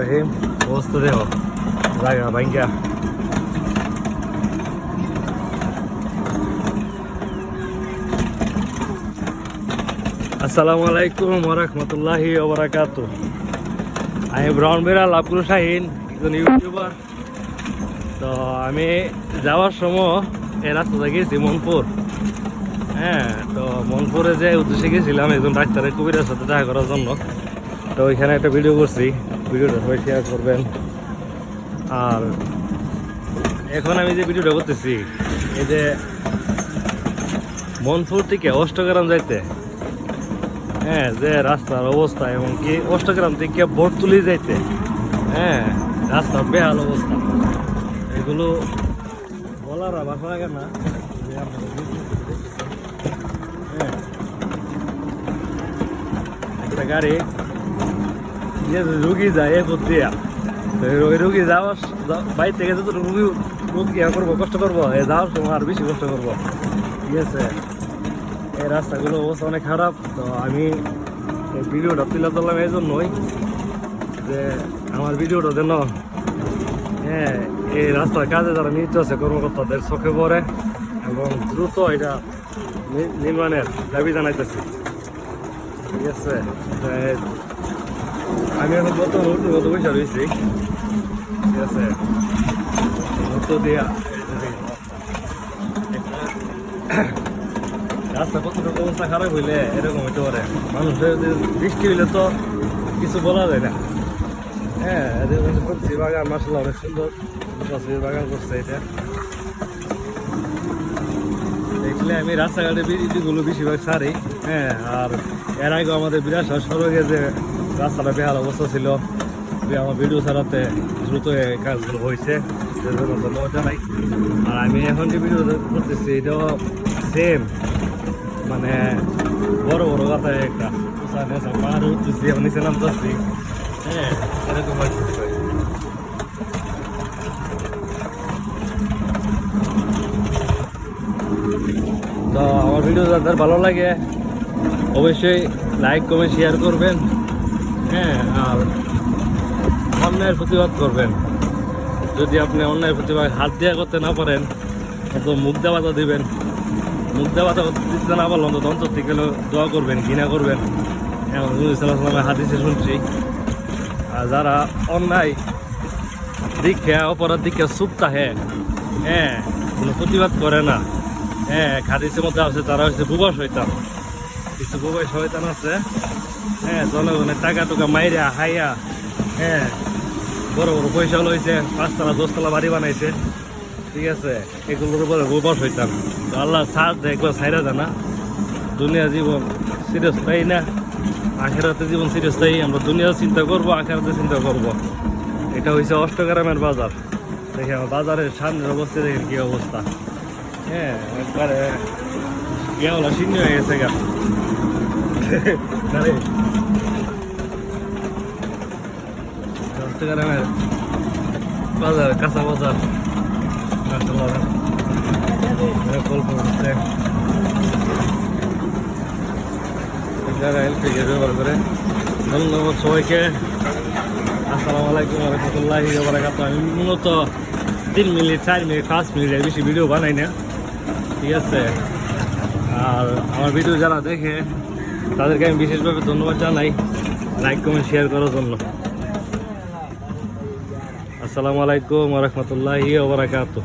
রহিম। অবস্থা দেখো। জায়গা ভাঙ্গা। আসসালামু আলাইকুম ওয়া রাহমাতুল্লাহি ওয়া বারাকাতুহু। আমি ব্রাউন বিড়াল আব্দুল শাহিন, একজন ইউটিউবার। তো আমি যাওয়ার সময় এ রাস্তা গেছি মনপুর হ্যাঁ তো মনপুরে যে উদ্দেশ্যে গেছিলাম একজন ডাক্তারের কবিরার সাথে দেখা করার জন্য। তো ওইখানে একটা ভিডিও করছি। ভিডিওটা সবাই শেয়ার করবেন। আর এখন আমি যে ভিডিওটা করতেছি, এই যে মনপুর থেকে অষ্টগ্রাম যাইতে। হ্যাঁ যে রাস্তার অবস্থা এমনকি অষ্টগ্রাম থেকে বটতুলি যাইতে। হ্যাঁ রাস্তার বেহাল অবস্থা। এগুলো বলার ভাষা লাগে না। একটা গাড়ি রুগী যায় এ ওই রুগী যাওয়ার বাইর থেকে যত রুগী রুগী করব কষ্ট করব যাওয়ার সময় আর বেশি কষ্ট করব ঠিক আছে এই রাস্তাগুলো অবস্থা অনেক খারাপ তো আমি এই ভিডিওটা তুলে ধরলাম এই জন্যই যে আমার ভিডিওটা যেন হ্যাঁ এই রাস্তার কাজে যারা নিয়োজিত আছে কর্মকর্তাদের চোখে পড়ে এবং দ্রুত এটা নির্মাণের দাবি জানাইতেছি। ঠিক আছে? আমি এখন উঠতে কত পয়সা রয়েছি, ঠিক আছে? উত্তর দিয়া রাস্তা কতটুকু অবস্থা খারাপ হইলে এরকম হইতে পারে। মানুষের বৃষ্টি হইলে তো কিছু বলা যায় না। হ্যাঁ সবজি বাগান মাসাল্লাহ অনেক সুন্দর। সবজির বাগান করছে এটা। দেখলে আমি রাস্তাঘাটে বিড়িগুলো বেশিরভাগ সারি হ্যাঁ আর এর আগে আমাদের বিরাট সড়কে যে রাস্তাটা বেহাল অবস্থা ছিল আমার ভিডিও ছাড়াতে দ্রুত কাজগুলো হয়েছে আর আমি এখন যে ভিডিও করতেছি, এটাও সেম মানে বড় বড় কথা একটা পাহাড়ে উঠতেছি এখন নিচে নামতেছি হ্যাঁ এরকম হয়েছে তো আমার ভিডিও যাদের ভালো লাগে, অবশ্যই লাইক কমেন্ট শেয়ার করবেন। হ্যাঁ আর অন্যায়ের প্রতিবাদ করবেন। যদি আপনি অন্যায়ের প্রতিবাদ হাত দেওয়া করতে না পারেন তো মুখ দেওয়াটা দিবেন। মুখ দেওয়াটা দিতে না পারলে অন্তত অন্তর থেকে দোয়া করবেন, ঘৃণা করবেন। এমন সাল্লামের হাদিসে শুনছি, আর যারা অন্যায় দীক্ষা, অপরাধ দীক্ষা চুপ থাকে হ্যাঁ কোনো প্রতিবাদ করে না। হ্যাঁ খাদিসের মধ্যে আছে, তারা হচ্ছে বুবা শৈতান কিছু বুবাই শয়তান আছে হ্যাঁ জনগণের টাকা টুকা মাইরা, হাইয়া হ্যাঁ বড় বড় পয়সা লইছে, পাঁচতলা, দশতলা বাড়ি বানাইছে। ঠিক আছে, এগুলোর উপরে বুবা শৈতান আল্লাহ সাথ দেয়, একবার সাইরা জানা দুনিয়া জীবন চিরস্থায়ী না? আখেরাতে জীবন চিরস্থায়ী, আমরা দুনিয়াও চিন্তা করব, আখেরাতে চিন্তা করব। এটা হয়েছে অষ্টগ্রামের বাজার। দেখে আমার বাজারের সামনের অবস্থা, দেখেন কি অবস্থা। হ্যাঁ একবারে গেওলা শূন্য হয়ে গেছে গা আরে, বাজার কাঁচা বাজার কল্পনা হচ্ছে যারা ব্যবহার করে ধন্যবাদ সবাইকে আসসালামু আলাইকুম রহমতুল্লাহ আমি মূলত তিন মিনিট চার মিনিট পাঁচ মিনিটের বেশি ভিডিও বানাই না ঠিক আছে? আর আমার ভিডিও যারা দেখে, তাদেরকে আমি বিশেষভাবে ধন্যবাদ জানাই। লাইক কমেন্ট শেয়ার করার জন্য। আসসালামু আলাইকুম রহমতুল্লাহ বারাকাতুহ।